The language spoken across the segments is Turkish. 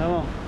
来吧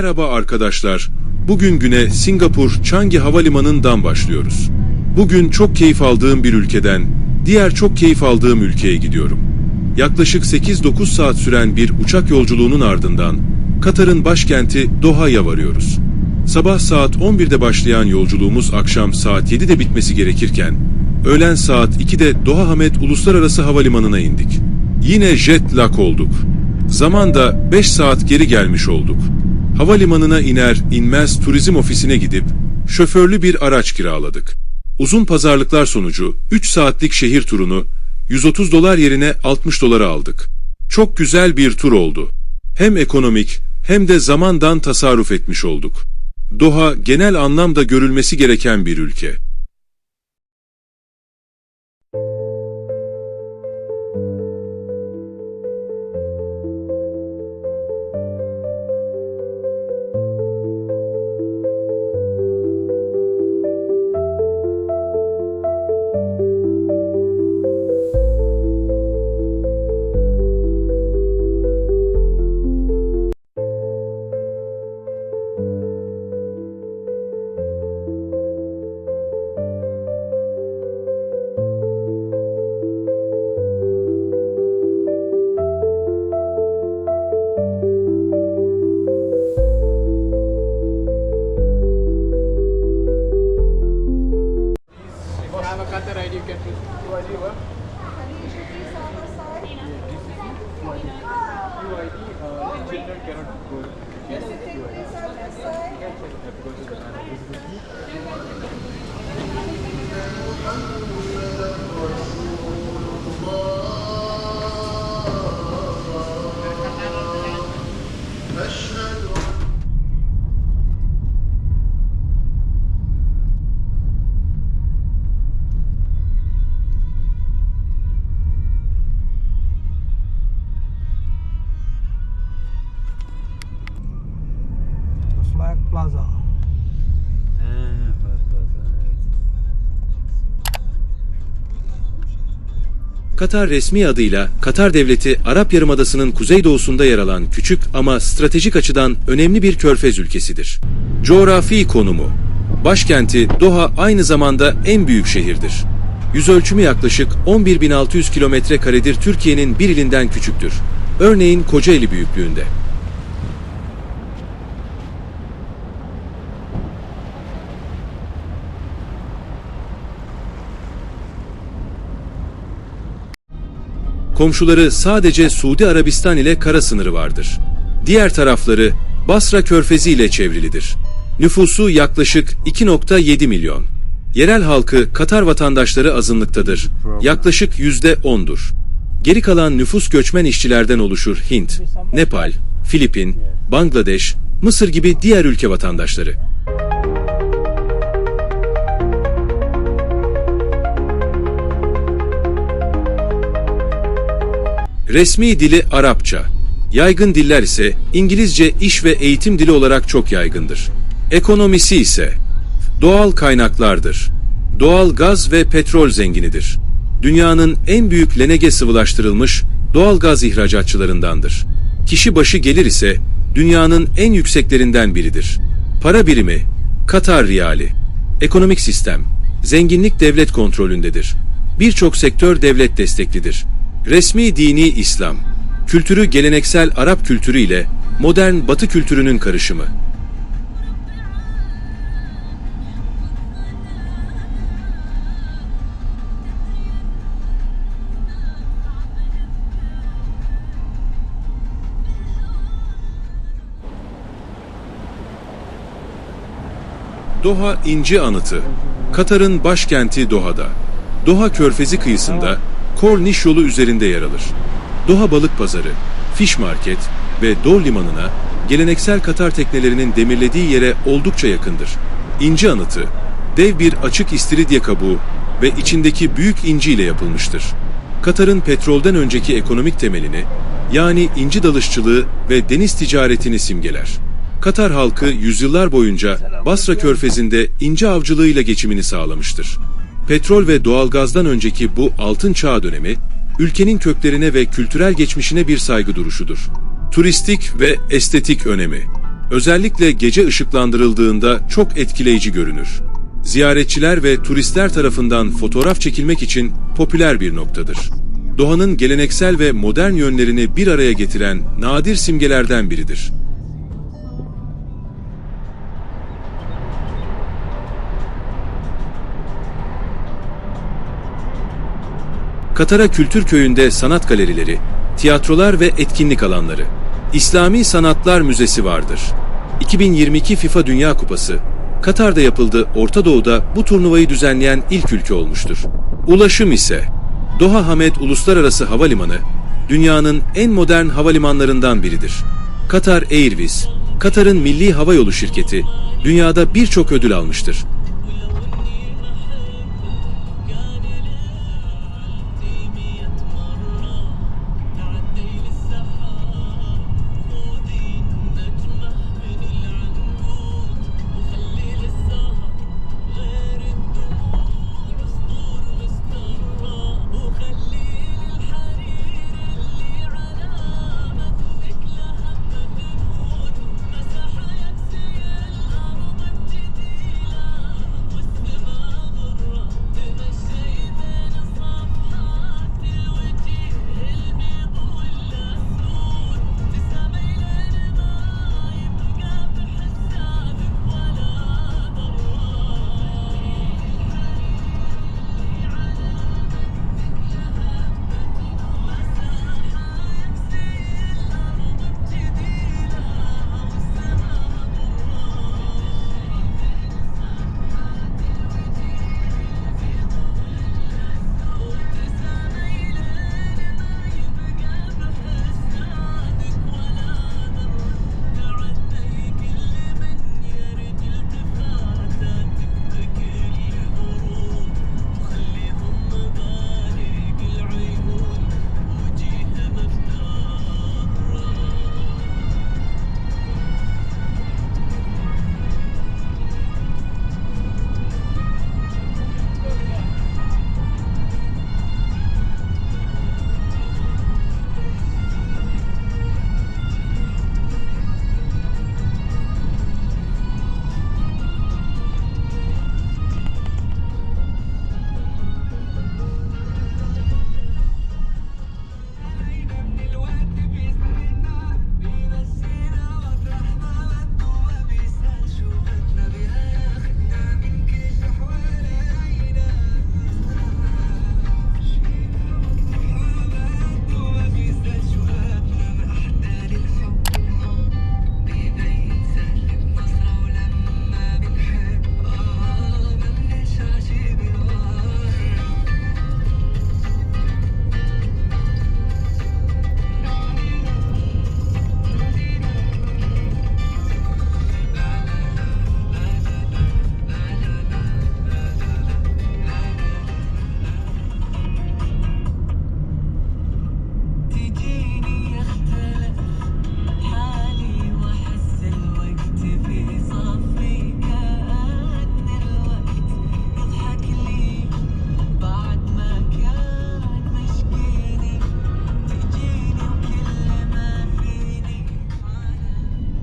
Merhaba arkadaşlar. Bugün güne Singapur Changi Havalimanı'ndan başlıyoruz. Bugün çok keyif aldığım bir ülkeden diğer çok keyif aldığım ülkeye gidiyorum. Yaklaşık 8-9 saat süren bir uçak yolculuğunun ardından Katar'ın başkenti Doha'ya varıyoruz. Sabah saat 11'de başlayan yolculuğumuz akşam saat 7'de bitmesi gerekirken öğlen saat 2'de Doha Hamad Uluslararası Havalimanı'na indik. Yine jet lag olduk. Zamanda 5 saat geri gelmiş olduk. Havalimanına iner inmez turizm ofisine gidip şoförlü bir araç kiraladık. Uzun pazarlıklar sonucu 3 saatlik şehir turunu 130 dolar yerine 60 dolara aldık. Çok güzel bir tur oldu. Hem ekonomik hem de zamandan tasarruf etmiş olduk. Doha genel anlamda görülmesi gereken bir ülke. Katar resmi adıyla Katar Devleti Arap Yarımadası'nın kuzeydoğusunda yer alan küçük ama stratejik açıdan önemli bir körfez ülkesidir. Coğrafi konumu Başkenti Doha aynı zamanda en büyük şehirdir. Yüz ölçümü yaklaşık 11.600 kilometre karedir Türkiye'nin bir ilinden küçüktür. Örneğin Kocaeli büyüklüğünde. Komşuları sadece Suudi Arabistan ile kara sınırı vardır. Diğer tarafları Basra Körfezi ile çevrilidir. Nüfusu yaklaşık 2.7 milyon. Yerel halkı Katar vatandaşları azınlıktadır. Yaklaşık yüzde 10'dur. Geri kalan nüfus göçmen işçilerden oluşur Hint, Nepal, Filipin, Bangladeş, Mısır gibi diğer ülke vatandaşları. Resmi dili Arapça. Yaygın diller ise İngilizce iş ve eğitim dili olarak çok yaygındır. Ekonomisi ise doğal kaynaklardır. Doğal gaz ve petrol zenginidir. Dünyanın en büyük lenege sıvılaştırılmış doğal gaz ihracatçılarındandır. Kişi başı gelir ise dünyanın en yükseklerinden biridir. Para birimi Katar riyali. Ekonomik sistem zenginlik devlet kontrolündedir. Birçok sektör devlet desteklidir. Resmi dini İslam. Kültürü geleneksel Arap kültürü ile modern Batı kültürünün karışımı. Doha İnci Anıtı Katar'ın başkenti Doha'da. Doha Körfezi kıyısında Korniş yolu üzerinde yer alır. Doha Balık Pazarı, Fish Market, ve Dor Limanı'na geleneksel Katar teknelerinin demirlediği yere oldukça yakındır. İnci anıtı, dev bir açık istiridye kabuğu ve içindeki büyük inci ile yapılmıştır. Katar'ın petrolden önceki ekonomik temelini, yani inci dalışçılığı ve deniz ticaretini simgeler. Katar halkı yüzyıllar boyunca Basra Körfezi'nde inci avcılığıyla geçimini sağlamıştır. Petrol ve doğalgazdan önceki bu altın çağ dönemi, ülkenin köklerine ve kültürel geçmişine bir saygı duruşudur. Turistik ve estetik önemi. Özellikle gece ışıklandırıldığında çok etkileyici görünür. Ziyaretçiler ve turistler tarafından fotoğraf çekilmek için popüler bir noktadır. Doğanın geleneksel ve modern yönlerini bir araya getiren nadir simgelerden biridir. Katara Kültür Köyü'nde sanat galerileri, tiyatrolar ve etkinlik alanları, İslami Sanatlar Müzesi vardır. 2022 FIFA Dünya Kupası, Katar'da yapıldı, Orta Doğu'da bu turnuvayı düzenleyen ilk ülke olmuştur. Ulaşım ise, Doha Hamad Uluslararası Havalimanı, dünyanın en modern havalimanlarından biridir. Katar Airways, Katar'ın milli havayolu şirketi, dünyada birçok ödül almıştır.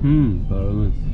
Mm, para.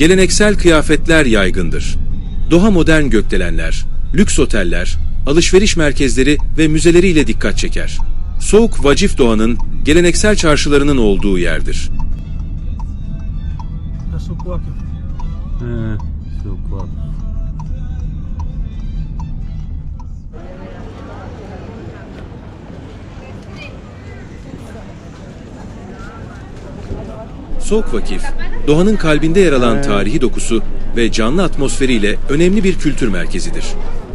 Geleneksel kıyafetler yaygındır. Doğa modern gökdelenler, lüks oteller, alışveriş merkezleri ve müzeleriyle dikkat çeker. Soğuk Vacif Doğa'nın geleneksel çarşılarının olduğu yerdir. Soğuk Vakif, doğanın kalbinde yer alan tarihi dokusu ve canlı atmosferiyle önemli bir kültür merkezidir.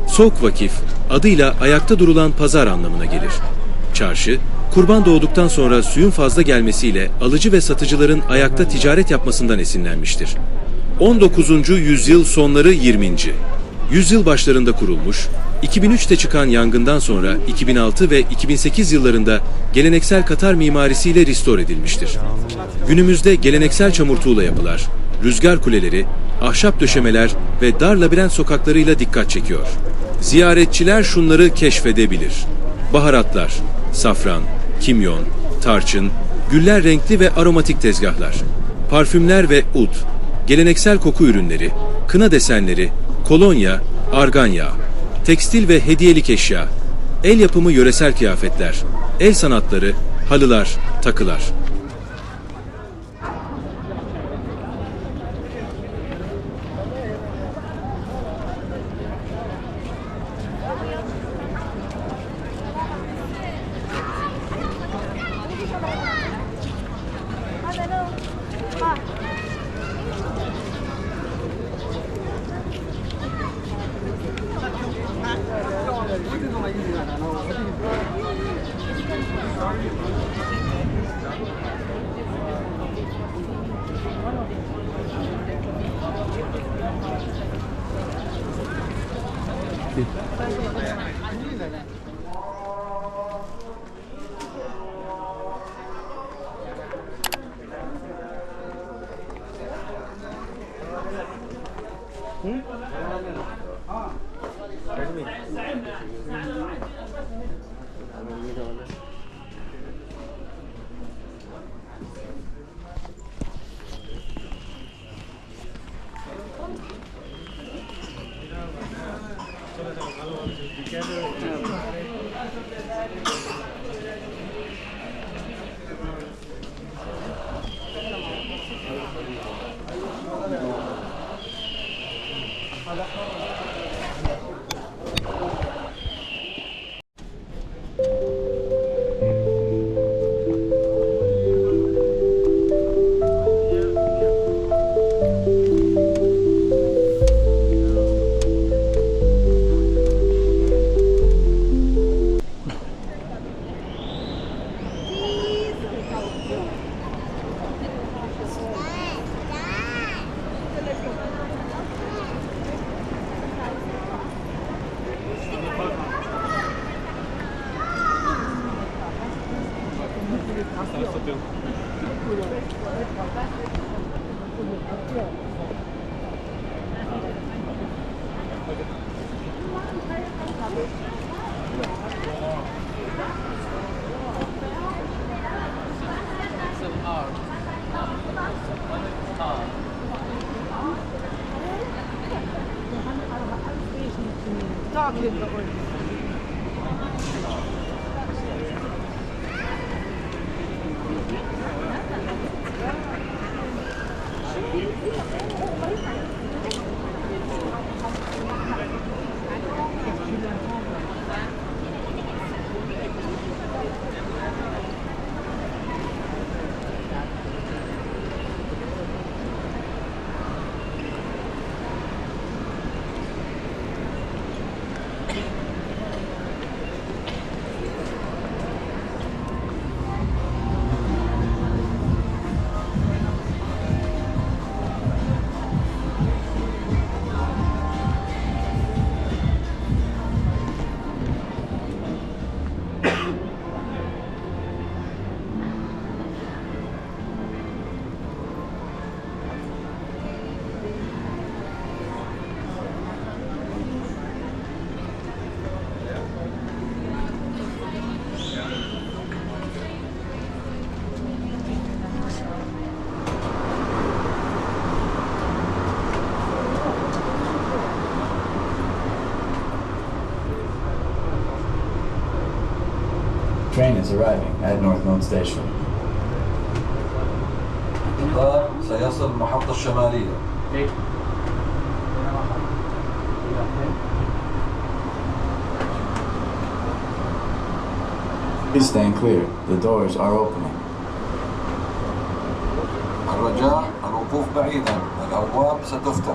Soğuk Vakif, adıyla ayakta durulan pazar anlamına gelir. Çarşı, kurban doğduktan sonra suyun fazla gelmesiyle alıcı ve satıcıların ayakta ticaret yapmasından esinlenmiştir. 19. yüzyıl sonları 20. Yüzyıl başlarında kurulmuş, 2003'te çıkan yangından sonra 2006 ve 2008 yıllarında geleneksel Katar mimarisiyle restore edilmiştir. Günümüzde geleneksel çamur tuğla yapılar, rüzgar kuleleri, ahşap döşemeler ve dar labirent sokaklarıyla dikkat çekiyor. Ziyaretçiler şunları keşfedebilir. Baharatlar, safran, kimyon, tarçın, güller renkli ve aromatik tezgahlar, parfümler ve ud, geleneksel koku ürünleri, kına desenleri, kolonya, argan yağı, tekstil ve hediyelik eşya, el yapımı yöresel kıyafetler, el sanatları, halılar, takılar. Alak na. Красоту. is arriving at North Node Station. القطار سيصل المحطة الشمالية Please stand clear. The doors are opening. الرجاء الوقوف بعيدا الأبواب ستفتح